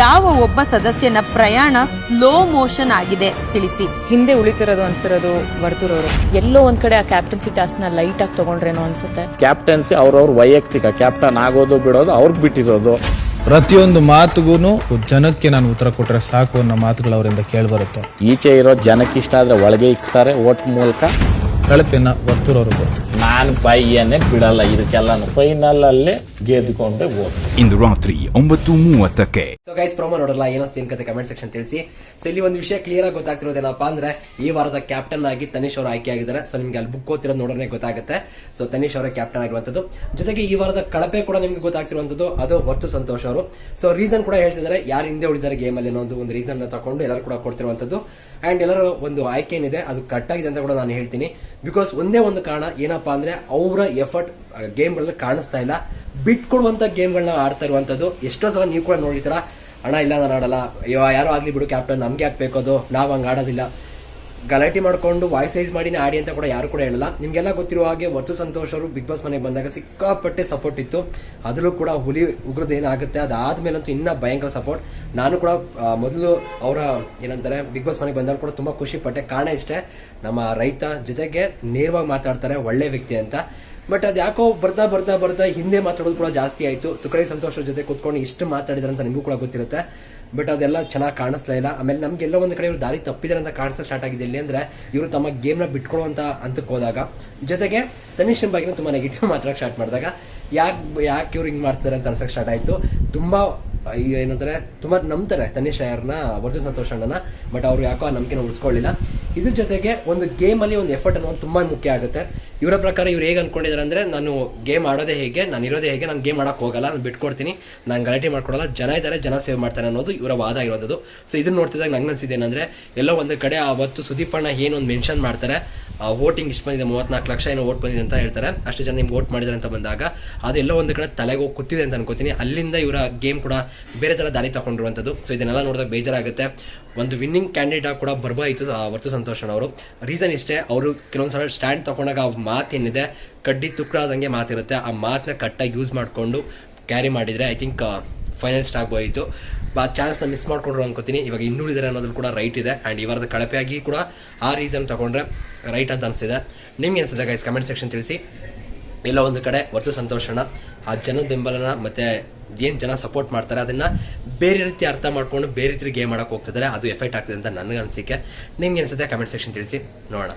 ಯಾವ ಒಬ್ಬ ಸದಸ್ಯನ ಪ್ರಯಾಣ ಸ್ಲೋ ಮೋಷನ್ ಆಗಿದೆ ತಿಳಿಸಿ. ಹಿಂದೆ ಉಳಿತಿರೋದು ಅನ್ಸ್ತಿರೋದು ವರ್ತೂರವರು. ಎಲ್ಲೋ ಒಂದ್ ಕಡೆ ಆ ಕ್ಯಾಪ್ಟನ್ಸಿ ಟಾಸ್ಕ್ನ ಲೈಟ್ ಆಗಿ ತಗೊಂಡ್ರೇನೋ ಅನ್ಸುತ್ತೆ. ಕ್ಯಾಪ್ಟನ್ಸಿ ಅವ್ರವ್ರ ವೈಯಕ್ತಿಕ ಕ್ಯಾಪ್ಟನ್ ಆಗೋದು ಬಿಡೋದು ಅವ್ರಿಗೆ ಬಿಟ್ಟಿರೋದು. ಪ್ರತಿಯೊಂದು ಮಾತುಗೂ ಜನಕ್ಕೆ ನಾನು ಉತ್ತರ ಕೊಟ್ರೆ ಸಾಕು ಅನ್ನೋ ಮಾತುಗಳು ಅವರಿಂದ ಕೇಳಿಬರುತ್ತೆ ಈಚೆ ಇರೋ ಜನಕ್ಕೆ ಇಷ್ಟ ಆದ್ರೆ ಒಳಗೆ ಇಕ್ತಾರೆ ಓಟ್ ಮೂಲಕ. ಕಳಪೆನ ಬರ್ತಿರೋರು ಕೊಡ್ತಾರೆ. ನಾನು ಬೈಯನ್ನೇ ಬಿಡಲ್ಲ ಇದಕ್ಕೆಲ್ಲ ಫೈನಲ್ ಅಲ್ಲಿ ಹೋಗ್ತೀನಿ ಇಂದು ರಾತ್ರಿ ಒಂಬತ್ತು ಮೂವತ್ತಕ್ಕೆ. ಸೊ ಗೈಸ್ ಪ್ರೊಮೋ ನೋಡಲ್ಲ ಏನೋ ಏನ್ ಕತೆ ಕಮೆಂಟ್ ಸೆಕ್ಷನ್ ತಿಳಿಸಿ. ಸೊ ಇಲ್ಲಿ ಒಂದು ವಿಷಯ ಕ್ಲಿಯರ್ ಆಗಿ ಗೊತ್ತಾಗ್ತಿರೋದೇನಪ್ಪ ಅಂದ್ರೆ ಈ ವಾರದ ಕ್ಯಾಪ್ಟನ್ ಆಗಿ ತನಿಷ್ ಅವರು ಆಯ್ಕೆ ಆಗಿದ್ದಾರೆ. ಸೊ ನಿಮ್ಗೆ ಅಲ್ಲಿ ಬುಕ್ ಓದ್ತಿರೋದು ನೋಡೋಣ ಗೊತ್ತಾಗುತ್ತೆ. ಸೊ ತನಿಷ್ ಅವರ ಕ್ಯಾಪ್ಟನ್ ಆಗಿರುವಂತದ್ದು. ಜೊತೆಗೆ ಈ ವಾರದ ಕಳಪೆ ಕೂಡ ನಿಮ್ಗೆ ಗೊತ್ತಾಗ್ತಿರುವಂತದ್ದು. ಅದು ಹೊರತು ಸಂತೋಷ್ ಅವರು. ಸೊ ರೀಸನ್ ಕೂಡ ಹೇಳ್ತಿದ್ದಾರೆ. ಯಾರು ಹಿಂದೆ ಉಳಿದಾರೆ ಗೇಮ್ ಅಲ್ಲಿ ಅನ್ನೋ ಒಂದು ಒಂದು ರೀಸನ್ನ ತಗೊಂಡು ಎಲ್ಲರೂ ಕೂಡ ಕೊಡ್ತಿರುವಂತದ್ದು. ಅಂಡ್ ಎಲ್ಲರೂ ಒಂದು ಆಯ್ಕೆ ಏನಿದೆ ಅದು ಕಟ್ ಆಗಿದೆ ಅಂತ ಕೂಡ ನಾನು ಹೇಳ್ತೀನಿ. ಬಿಕಾಸ್ ಒಂದೇ ಒಂದು ಕಾರಣ ಏನಪ್ಪಾ ಅಂದ್ರೆ ಅವರ ಎಫರ್ಟ್ ಗೇಮ್ಗಳಲ್ಲಿ ಕಾಣಿಸ್ತಾ ಇಲ್ಲ. ಬಿಟ್ಕೊಡುವಂತ ಗೇಮ್ಗಳನ್ನ ಆಡ್ತಾ ಇರುವಂಥದ್ದು ಎಷ್ಟೋ ಸಲ ನೀವು ಕೂಡ ನೋಡಿರ್ತೀರ ಹಣ ಇಲ್ಲ, ನಾನು ಆಡಲ್ಲ. ಅಯ್ಯೋ, ಯಾರೋ ಆಗಲಿ ಬಿಡು ಕ್ಯಾಪ್ಟನ್ ನಮಗೆ ಯಾಕೆ ಬೇಕೋದು ನಾವು ಹಂಗೆ ಆಡೋದಿಲ್ಲ. ಗಲಾಟೆ ಮಾಡಿಕೊಂಡು ವಾಯ್ಸ್ ಸೈಜ್ ಮಾಡಿನೇ ಆಡಿ ಅಂತ ಕೂಡ ಯಾರು ಕೂಡ ಹೇಳಲ್ಲ. ನಿಮಗೆಲ್ಲ ಗೊತ್ತಿರುವ ಹಾಗೆ ವರ್ತು ಸಂತೋಷ್ ಅವರು ಬಿಗ್ ಬಾಸ್ ಮನೆಗೆ ಬಂದಾಗ ಸಿಕ್ಕಾಪಟ್ಟೆ ಸಪೋರ್ಟ್ ಇತ್ತು. ಅದರಲ್ಲೂ ಕೂಡ ಹುಲಿ ಉಗ್ರದ ಏನಾಗುತ್ತೆ ಅದಾದ್ಮೇಲಂತೂ ಇನ್ನೂ ಭಯಂಕರ ಸಪೋರ್ಟ್ ನಾನು ಕೂಡ ಮೊದಲು ಅವರ, ಏನಂತಾರೆ, ಬಿಗ್ ಬಾಸ್ ಮನೆಗೆ ಬಂದಾಗ ಕೂಡ ತುಂಬ ಖುಷಿ ಪಟ್ಟೆ ಕಾರಣ ಇಷ್ಟೇ, ನಮ್ಮ ರೈತ ಜೊತೆಗೆ ನೇರವಾಗಿ ಮಾತಾಡ್ತಾರೆ, ಒಳ್ಳೆ ವ್ಯಕ್ತಿ ಅಂತ. ಬಟ್ ಅದು ಯಾಕೋ ಬರ್ತಾ ಬರ್ತಾ ಬರ್ತಾ ಹಿಂದೆ ಮಾತಾಡೋದು ಕೂಡ ಜಾಸ್ತಿ ಆಯ್ತು. ತುಕಡಿ ಸಂತೋಷದ ಜೊತೆ ಕುತ್ಕೊಂಡು ಇಷ್ಟು ಮಾತಾಡಿದ್ರ ಅಂತ ನಿಮಗೂ ಕೂಡ ಗೊತ್ತಿರುತ್ತೆ. ಬಟ್ ಅದೆಲ್ಲ ಚೆನ್ನಾಗಿ ಕಾಣಿಸ್ತಾ ಇಲ್ಲ. ಆಮೇಲೆ ನಮ್ಗೆ ಎಲ್ಲೋ ಒಂದು ಕಡೆ ಇವರು ದಾರಿ ತಪ್ಪಿದ್ದಾರೆ ಅಂತ ಕಾಣಿಸೋ ಸ್ಟಾರ್ಟ್ ಆಗಿದೆ ಇಲ್ಲಿ ಅಂದ್ರೆ ಇವರು ತಮ್ಮ ಗೇಮ್ನ ಬಿಟ್ಕೊಳ್ಳುವಂತ ಹಂತಕ್ಕೆ ಹೋದಾಗ. ಜೊತೆಗೆ ತನಿಷ್ ಬಗ್ಗೆ ತುಂಬ ನೆಗೆಟಿವ್ ಮಾತಾಡಕ್ಕೆ ಸ್ಟಾರ್ಟ್ ಮಾಡಿದಾಗ. ಯಾಕೆ ಯಾಕೆ ಇವ್ರು ಹಿಂಗೆ ಮಾಡ್ತಾರೆ ಅಂತ ಅನ್ಸಕ್ಕೆ ಸ್ಟಾರ್ಟ್ ಆಯ್ತು. ತುಂಬಾ ಈಗ ಏನಂತಾರೆ, ತುಂಬಾ ನಂಬ್ತಾರೆ ತನಿಷ್ ಅಯ್ಯರ್ನ ವರ್ಜು ಸಂತೋಷ್ ಅಣ್ಣನ. ಬಟ್ ಅವ್ರು ಯಾಕೋ ಆ ನಂಬಿಕೆನ ಉಳಿಸ್ಕೊಳ್ಳಿಲ್ಲ. ಇದ್ರ ಜೊತೆಗೆ ಒಂದು ಗೇಮ್ ಅಲ್ಲಿ ಒಂದು ಎಫರ್ಟ್ ಅನ್ನೋದು ತುಂಬಾ ಮುಖ್ಯ ಆಗುತ್ತೆ. ಇವರ ಪ್ರಕಾರ ಇವ್ರು ಹೇಗೆ ಅಂದ್ಕೊಂಡಿದ್ದಾರೆ ಅಂದ್ರೆ, ನಾನು ಗೇಮ್ ಆಡೋದೇ ಹೇಗೆ, ನಾನು ಇರೋದೇ ಹೇಗೆ, ನಾನು ಗೇಮ್ ಆಡಕ್ಕೆ ಹೋಗಲ್ಲ, ನಾನು ಬಿಟ್ಕೊಡ್ತೀನಿ, ನಾನು ಗಲಾಟೆ ಮಾಡ್ಕೊಡಲ್ಲ, ಜನ ಇದ್ದಾರೆ ಜನ ಸೇವ್ ಮಾಡ್ತಾರೆ ಅನ್ನೋದು ಇವರ ವಾದ ಇರೋದು. ಸೊ ಇದನ್ನ ನೋಡ್ತಿದ್ದಾಗ ನಂಗೆ ಏನಂದ್ರೆ, ಎಲ್ಲೋ ಒಂದು ಕಡೆ ಅವತ್ತು ಸುದೀಪ್ ಅಣ್ಣ ಏನು ಒಂದು ಮೆನ್ಷನ್ ಮಾಡ್ತಾರೆ. ಆ ವೋಟಿಂಗ್ ಇಷ್ಟು ಬಂದಿದೆ, ಮೂವತ್ನಾಲ್ಕು ಲಕ್ಷ ಏನೋ ಓಟ್ ಬಂದಿದೆ ಅಂತ ಹೇಳ್ತಾರೆ. ಅಷ್ಟು ಜನ ನಿಮ್ಗೆ ವೋಟ್ ಮಾಡಿದ್ದಾರೆ ಅಂತ ಬಂದಾಗ ಅದೆಲ್ಲ ಒಂದು ಕಡೆ ತಲೆಗೆ ಹೋಗಿ ಕೂತಿದೆ ಅಂತ ಅನ್ಕೋತೀನಿ. ಅಲ್ಲಿಂದ ಇವರ ಗೇಮ್ ಕೂಡ ಬೇರೆ ಥರ ದಾರಿ ತಗೊಂಡಿರುವಂಥದ್ದು ಸೊ ಇದನ್ನೆಲ್ಲ ನೋಡಿದಾಗ ಬೇಜಾರಾಗುತ್ತೆ. ಒಂದು ವಿನ್ನಿಂಗ್ ಕ್ಯಾಂಡಿಡೇಟ್ ಕೂಡ ಬರ್ಬಾಯಿತು ವರ್ತು ಸಂತೋಷನ್ ಅವರು. ರೀಸನ್ ಇಷ್ಟೇ, ಅವರು ಕೆಲವೊಂದು ಸಲ ಸ್ಟ್ಯಾಂಡ್ ತಗೊಂಡಾಗ ಆ ಮಾತೇನಿದೆ ಕಡ್ಡಿ ತುಕ್ಕಡಾದಂಗೆ ಮಾತಿರುತ್ತೆ ಆ ಮಾತನ್ನ ಕಟ್ಟಾಗಿ ಯೂಸ್ ಮಾಡಿಕೊಂಡು ಕ್ಯಾರಿ ಮಾಡಿದರೆ ಐ ಥಿಂಕ್ ಫೈನಲಿಸ್ಟ್ ಆಗ್ಬೋಯಿತು ಆ ಚಾನ್ಸ್ನ ಮಿಸ್ ಮಾಡ್ಕೊಂಡ್ರು ಅನ್ಕೋತೀನಿ. ಇವಾಗ ಇನ್ನುಳಿದರೆ ಅನ್ನೋದು ಕೂಡ ರೈಟ್ ಇದೆ. ಆ್ಯಂಡ್ ಇವರದ ಕಳಪೆಯಾಗಿ ಕೂಡ ಆ ರೀಸನ್ ತಗೊಂಡ್ರೆ ರೈಟ್ ಅಂತ ಅನಿಸಿದೆ ನಿಮ್ಗೆ ಅನಿಸಿದೆ ಗೈಸ್ ಕಮೆಂಟ್ ಸೆಕ್ಷನ್ ತಿಳಿಸಿ. ಎಲ್ಲ ಒಂದು ಕಡೆ, ವರ್ತು ಸಂತೋಷನ ಆ ಜನದ ಬೆಂಬಲನ ಮತ್ತೆ ಏನು ಜನ ಸಪೋರ್ಟ್ ಮಾಡ್ತಾರೆ ಅದನ್ನು ಬೇರೆ ರೀತಿ ಅರ್ಥ ಮಾಡ್ಕೊಂಡು ಬೇರೆ ರೀತಿ ಗೇಮ್ ಮಾಡೋಕ್ಕೆ ಹೋಗ್ತಿದ್ದಾರೆ ಅದು ಎಫೆಕ್ಟ್ ಆಗ್ತದೆ ಅಂತ ನನಗೆ ಅನಿಸಿಕೆ ನಿಮ್ಗೆ ಅನಿಸುತ್ತೆ? ಕಮೆಂಟ್ ಸೆಕ್ಷನ್ ತಿಳಿಸಿ. ನೋಡೋಣ.